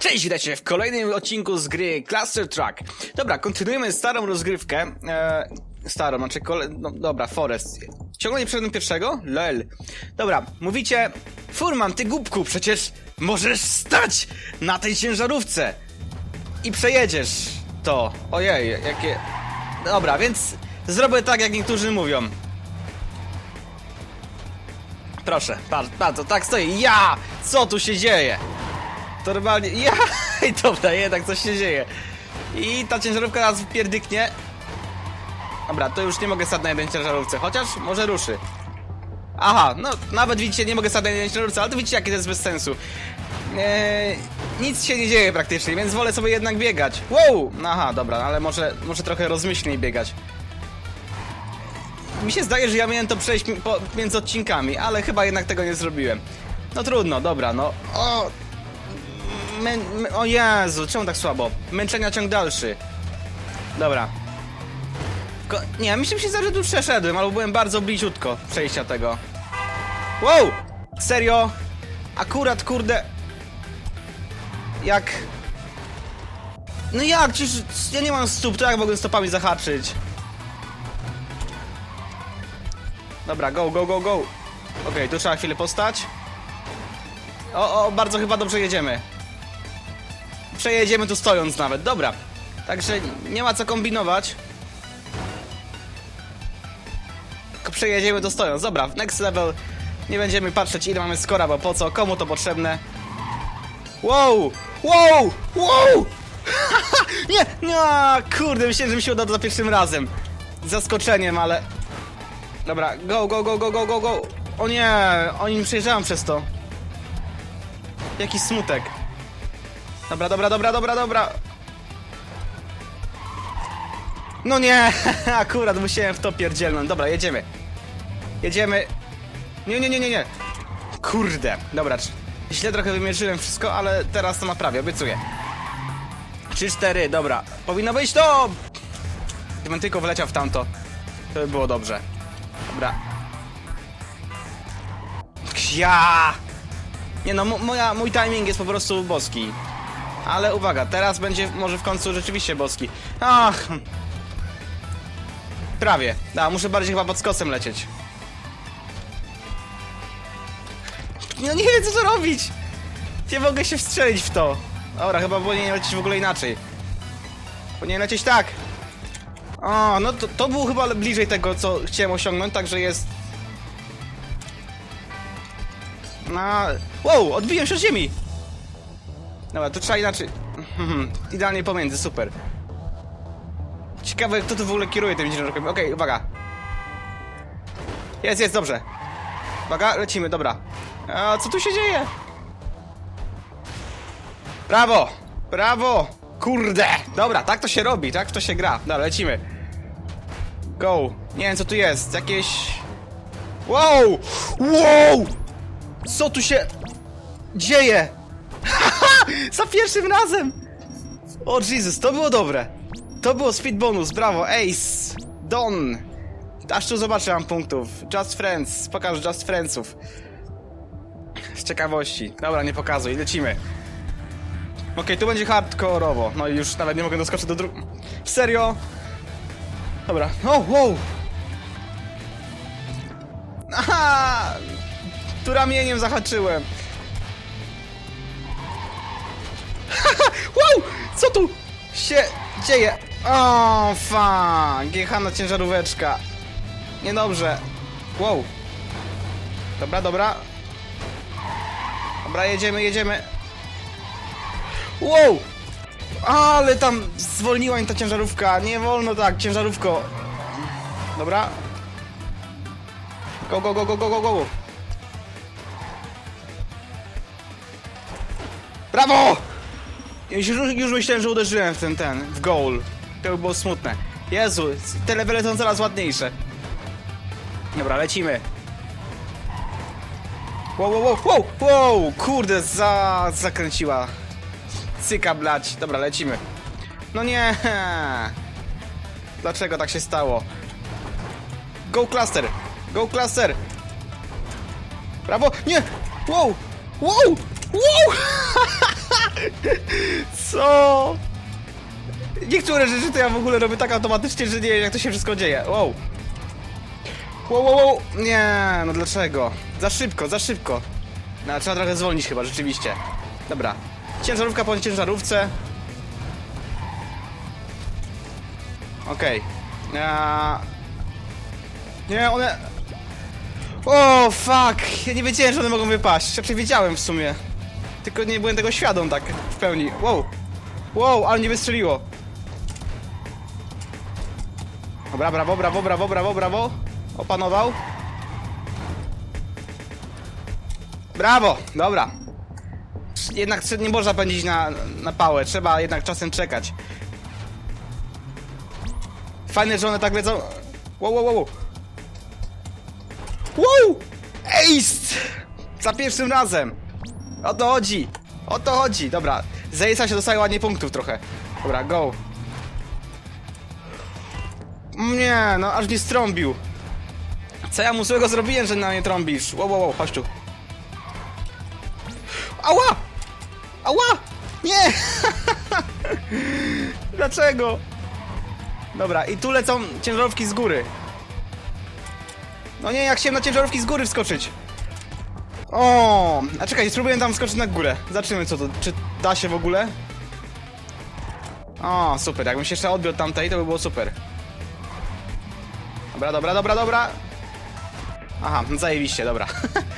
Cześć, witajcie w kolejnym odcinku z gry Cluster Truck. Dobra, kontynuujemy starą rozgrywkę. E, starą, znaczy kole... No, dobra, Forest. Ciągle nie przeszedłem pierwszego? Lel. Dobra, mówicie... Furman, ty głupku, przecież możesz stać na tej ciężarówce i przejedziesz to. Ojej, jakie... Dobra, więc zrobię tak, jak niektórzy mówią. Proszę, patrz, to tak stoi. Ja! Co tu się dzieje? To normalnie. Ja! I dobra, jednak coś się dzieje. I ta ciężarówka nas pierdyknie. Dobra, to już nie mogę stać na jednej ciężarówce, chociaż może ruszy. Aha, no nawet widzicie, nie mogę stać na jednej ciężarówce, ale to widzicie, jakie to jest bez sensu. Eee, nic się nie dzieje praktycznie, więc wolę sobie jednak biegać. Wow! No Aha, dobra, ale może, może trochę rozmyślniej biegać. Mi się zdaje, że ja miałem to przejść po, między odcinkami, ale chyba jednak tego nie zrobiłem. No trudno, dobra, no. O, Mę, o Jezu, czemu tak słabo? Męczenia ciąg dalszy. Dobra. Ko nie, się mi się że tu przeszedłem, albo byłem bardzo bliziutko przejścia tego. Wow! Serio? Akurat, kurde... Jak... No jak? Przecież ja nie mam stóp, to jak mogłem stopami zahaczyć? Dobra, go, go, go, go. Okej, tu trzeba chwilę postać. O, o, bardzo chyba dobrze jedziemy. Przejedziemy tu stojąc nawet, dobra. Także nie ma co kombinować. Tylko przejedziemy to stojąc, dobra. Next level nie będziemy patrzeć ile mamy skora, bo po co, komu to potrzebne. Wow! Wow! Wow! nie! Nie! Kurde, myślałem, że mi się uda za pierwszym razem. Zaskoczeniem, ale... Dobra, go, go, go, go, go, go, go! O nie! Oni mi przejeżdżają przez to. Jaki smutek. Dobra, dobra, dobra, dobra, dobra. No nie, akurat musiałem w to pierdzielnąć. Dobra, jedziemy. Jedziemy. Nie, nie, nie, nie, nie. Kurde. Dobra, źle trochę wymierzyłem wszystko, ale teraz to naprawię, obiecuję. 3-4, dobra. Powinno być to! Gdybym tylko wleciał w tamto, to by było dobrze. Dobra. Ja! Nie no, mo- moja, mój timing jest po prostu boski. Ale uwaga, teraz będzie może w końcu rzeczywiście boski. Ach. Prawie. Da, muszę bardziej chyba pod skosem lecieć. No nie wiem co to robić! Nie mogę się wstrzelić w to. Dobra, chyba powinien lecieć w ogóle inaczej. Powinien lecieć tak. O, no to, to było chyba bliżej tego, co chciałem osiągnąć, także jest na... Wow, odbiłem się od ziemi! Dobra, to trzeba inaczej... Idealnie pomiędzy, super. Ciekawe, kto tu w ogóle kieruje tym ciężarkiem. Okej, uwaga. Jest, jest, dobrze. Uwaga, lecimy, dobra. A co tu się dzieje? Brawo! Brawo! Kurde! Dobra, tak to się robi, tak to się gra. Dobra, lecimy. Go. Nie wiem, co tu jest. Jakieś... Wow! Wow! Co tu się dzieje? Za pierwszym razem! O Jesus, to było dobre. To było speed bonus, brawo, ace, don. Aż tu zobaczę mam punktów. Just Friends, pokaż Just Friendsów. Z ciekawości. Dobra, nie pokazuj, lecimy. Okej, tu będzie hardkorowo. No i już nawet nie mogę doskoczyć do dru... Serio? Dobra. O, wow! Aha! Tu ramieniem zahaczyłem. Się dzieje? O, fuck! Jechana ciężaróweczka. Niedobrze. Wow. Dobra, dobra. Dobra, jedziemy, jedziemy. Wow! Ale tam zwolniła mi ta ciężarówka. Nie wolno tak, ciężarówko. Dobra. Go, go, go, go, go, go, go. Brawo! Już, już myślałem, że uderzyłem w ten, ten, w goal. To by było smutne. Jezu, te levele są coraz ładniejsze. Dobra, lecimy. Wow, wow, wow, wow, wow, kurde, za, zakręciła. Cyka blać. Dobra, lecimy. No nie. Dlaczego tak się stało? Go cluster! Go cluster! Brawo! Nie! Wow! Wow! Wow! Co? Niektóre rzeczy to ja w ogóle robię tak automatycznie, że nie wiem jak to się wszystko dzieje. Wow. Wow, wow, wow. Nie, no dlaczego? Za szybko, za szybko. No, trzeba trochę zwolnić chyba, rzeczywiście. Dobra. Ciężarówka po ciężarówce. Okej. Ja- Nie, one... O, fuck! Ja nie wiedziałem, że one mogą wypaść. Raczej wiedziałem w sumie. Tylko nie byłem tego świadom tak w pełni. Wow! Wow, ale mnie wystrzeliło. Dobra, brawo, brawo, brawo, brawo, brawo. Opanował. Brawo, dobra. Jednak nie można pędzić na, na pałę, trzeba jednak czasem czekać. Fajne, że one tak wiedzą. Wow, wow, wow. wow. Wow! Ace! Za pierwszym razem! O to chodzi! O to chodzi! Dobra, z się dostaje ładnie punktów trochę. Dobra, go. Nie, no aż mnie strąbił. Co ja mu złego zrobiłem, że na mnie trąbisz? Wow, wow, wow, chodź tu. Ała! Ała! Nie! Dlaczego? Dobra, i tu lecą ciężarówki z góry. No nie, jak chciałem na ciężarówki z góry wskoczyć. O, a czekaj, spróbuję tam wskoczyć na górę. Zobaczymy co to, czy da się w ogóle. O, super, jakbym się jeszcze odbił od tamtej, to by było super. Dobra, dobra, dobra, dobra. Aha, no zajebiście, dobra.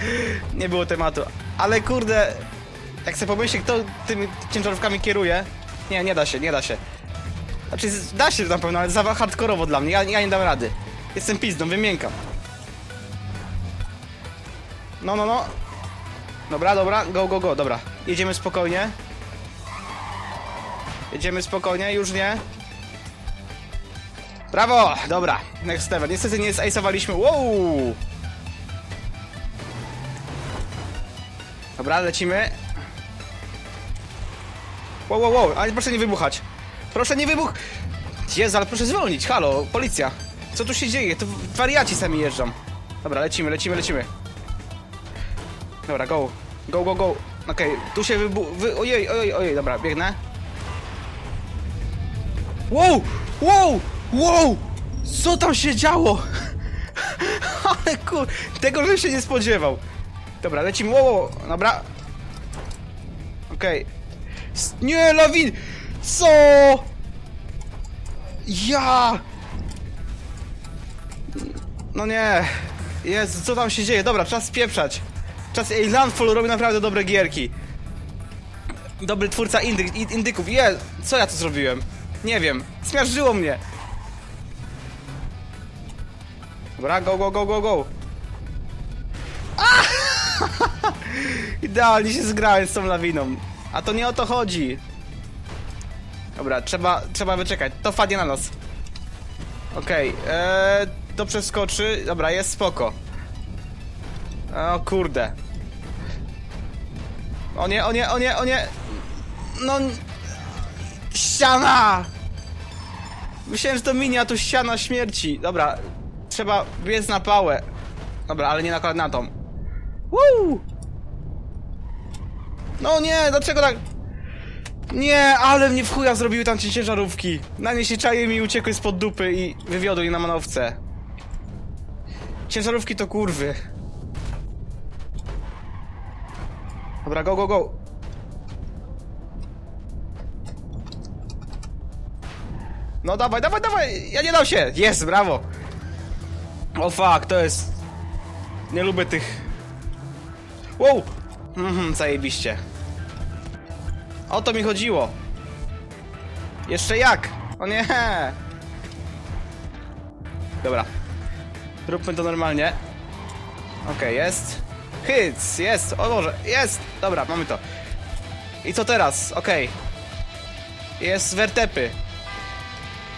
nie było tematu. Ale kurde, jak sobie pomyśleć, kto tymi ciężarówkami kieruje. Nie, nie da się, nie da się. Znaczy, da się na pewno, ale za hardkorowo dla mnie, ja, ja nie dam rady. Jestem pizdą, wymiękam. No, no, no. Dobra, dobra, go, go, go, dobra. Jedziemy spokojnie. Jedziemy spokojnie, już nie. Brawo! Dobra, next level. Niestety nie zaisowaliśmy. Wow! Dobra, lecimy. Wow, wow, wow, ale proszę nie wybuchać. Proszę nie wybuch... Jezu, ale proszę zwolnić, halo, policja. Co tu się dzieje? To wariaci sami jeżdżą. Dobra, lecimy, lecimy, lecimy. Dobra, go. Go, go, go. Okej, tu się wybu... Wy... Ojej, ojej, ojej, dobra, biegnę. Wow! Wow! Wow! Co tam się działo? Ale kur... Tego żebym się nie spodziewał. Dobra, lecimy. Wow, wow. dobra. Okej. S- Nie, lawin! Co? Ja! No nie. Jezu, co tam się dzieje? Dobra, czas spieprzać. Czas... Ej, Landfall robi naprawdę dobre gierki. Dobry twórca indy, in- indyków. Je, co ja tu zrobiłem? Nie wiem. Zmiażdżyło mnie. Dobra, go, go, go, go, go. Idealnie się zgrałem z tą lawiną. A to nie o to chodzi. Dobra, trzeba, trzeba wyczekać. To wpadnie na nas. Okej, eee, to przeskoczy. Dobra, jest spoko. O kurde. O nie, o nie, o nie, o nie. No... Ściana! Myślałem, że to mini, a tu ściana śmierci. Dobra, trzeba biec na pałę. Dobra, ale nie na tą. Woo! No nie, dlaczego tak... Nie, ale mnie w chuja zrobiły tam ci ciężarówki. Na nie się czaje mi uciekły spod dupy i wywiodły je na manowce. Ciężarówki to kurwy. Dobra, go, go, go. No dawaj, dawaj, dawaj! Ja nie dam się! Jest, brawo! O fuck, to jest... Nie lubię tych... Wow! Mhm, zajebiście. O to mi chodziło. Jeszcze jak? O nie! Dobra. Róbmy to normalnie. Okej, jest. Hits, jest, o Boże, jest! Dobra, mamy to. I co teraz? Okej. Jest wertepy.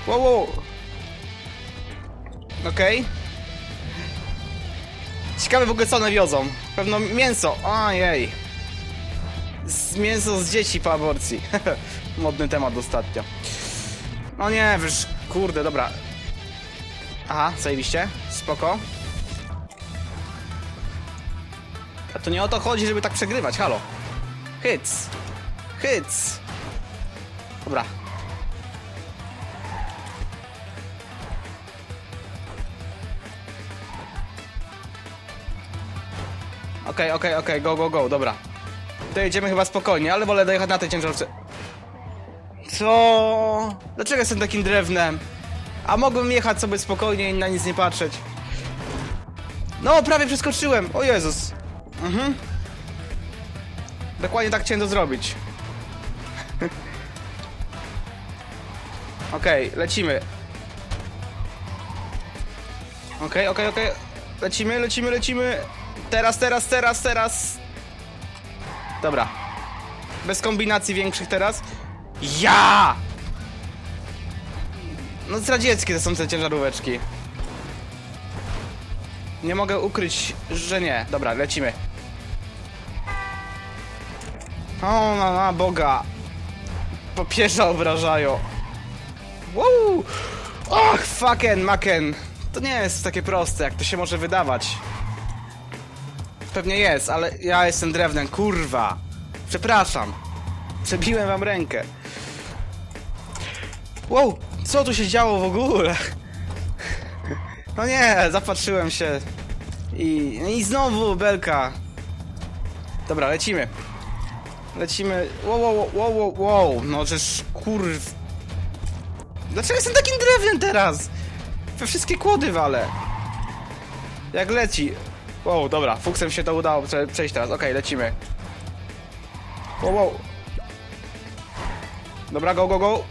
Wow, wow. Okej. Ciekawe w ogóle co one wiozą. Pewno mięso. Ojej. Z mięso z dzieci po aborcji. Modny temat ostatnio. No nie, wiesz, kurde, dobra. Aha, zajebiście. Spoko. A to nie o to chodzi, żeby tak przegrywać, halo. Hits. Hyc. Dobra. Okej, okej, okej, go, go, go, dobra. Dojedziemy chyba spokojnie, ale wolę dojechać na tej ciężarówce. Co? Dlaczego jestem takim drewnem? A mogłem jechać sobie spokojnie i na nic nie patrzeć. No, prawie przeskoczyłem. O Jezus. Mhm. Dokładnie tak chciałem to zrobić. Okej, lecimy. Okej, okej, okej. Lecimy, lecimy, lecimy. Teraz, teraz, teraz, teraz. Dobra. Bez kombinacji większych teraz. Ja! No zdradzieckie to są te ciężaróweczki. Nie mogę ukryć, że nie. Dobra, lecimy. O, na, na Boga. Popierza obrażają. Wow! Och, fucking maken. To nie jest takie proste, jak to się może wydawać. Pewnie jest, ale ja jestem drewnem, kurwa. Przepraszam. Przebiłem wam rękę. Wow, co tu się działo w ogóle? No nie, zapatrzyłem się. I, i znowu belka. Dobra, lecimy. Lecimy. Wow, wow, wow, wow, wow. No przecież kurw. Dlaczego jestem takim drewnem teraz? We wszystkie kłody walę. Jak leci. Wow, dobra, fuksem się to udało prze przejść teraz. Okej, lecimy. Wow, wow. Dobra, go, go, go.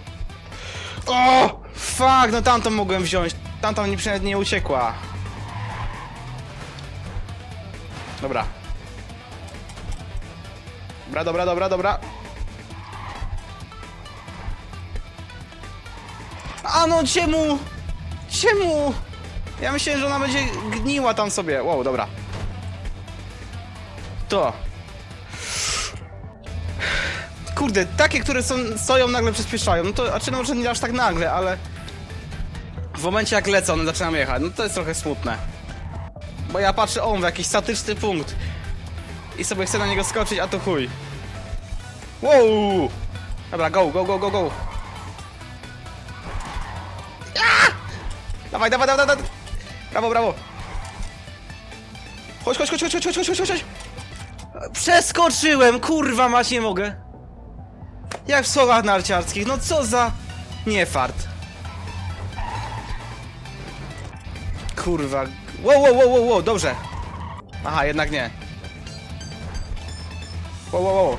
O! Fuck, no tamtą mogłem wziąć. Mi przynajmniej nie uciekła. Dobra. Dobra, dobra, dobra, dobra. A no czemu? Czemu? Ja myślałem, że ona będzie gniła tam sobie. Wow, dobra. To. Kurde, takie, które są, stoją nagle przyspieszają. No to, a czy no może nie aż tak nagle, ale... W momencie jak lecą, one zaczynam jechać. No to jest trochę smutne. Bo ja patrzę, on w jakiś statyczny punkt. I sobie chcę na niego skoczyć, a to chuj. Wow! Dobra, go, go, go, go, go. Dawaj, dawaj, dawaj, dawaj. Brawo, brawo. Chodź, chodź, chodź, chodź, chodź, chodź, chodź, chodź, chodź. Przeskoczyłem, kurwa mać, nie mogę. Jak w słowach narciarskich, no co za... Nie fart. Kurwa. Wow, wow, wow, wow, wow, dobrze. Aha, jednak nie. Wow, wow, wow.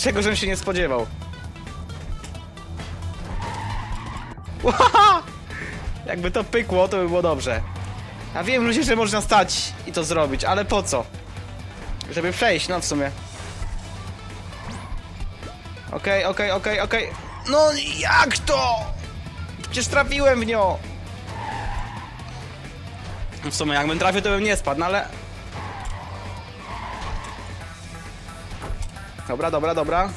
Czego żem się nie spodziewał. Łahaha! Jakby to pykło, to by było dobrze. A wiem ludzie, że można stać i to zrobić, ale po co? Żeby przejść, no w sumie. Okej, okej, okej, okej. No jak to? Przecież trafiłem w nią. W sumie jakbym trafił, to bym nie spadł, no ale... Dobra, dobra, dobra.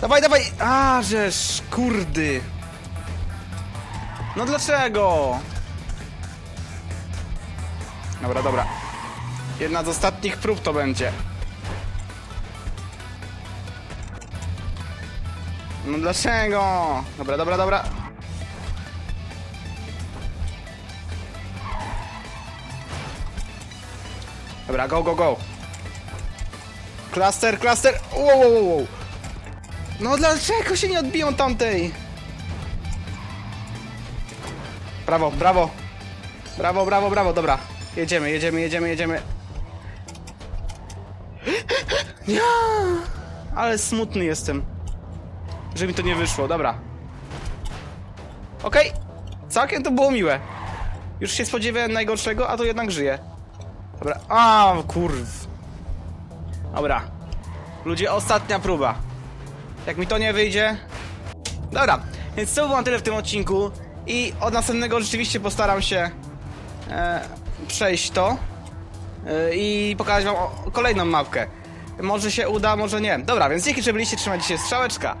Dawaj, dawaj! A, żeż, kurdy. No dlaczego? Dobra, dobra. Jedna z ostatnich prób to będzie. No dlaczego? Dobra, dobra, dobra. Dobra, go, go, go. Cluster, cluster. Wow, wow, wow. No dlaczego się nie odbiją tamtej? Brawo, brawo. Brawo, brawo, brawo, dobra. Jedziemy, jedziemy, jedziemy, jedziemy. Ja, ale smutny jestem. Że mi to nie wyszło, dobra. Okej, całkiem to było miłe. Już się spodziewałem najgorszego, a to jednak żyje. Dobra, a kurw. Dobra. Ludzie, ostatnia próba. Jak mi to nie wyjdzie... Dobra, więc to było na tyle w tym odcinku. I od następnego rzeczywiście postaram się e, przejść to e, i pokazać wam o, kolejną mapkę. Może się uda, może nie. Dobra, więc dzięki, że byliście, trzymajcie się, strzałeczka.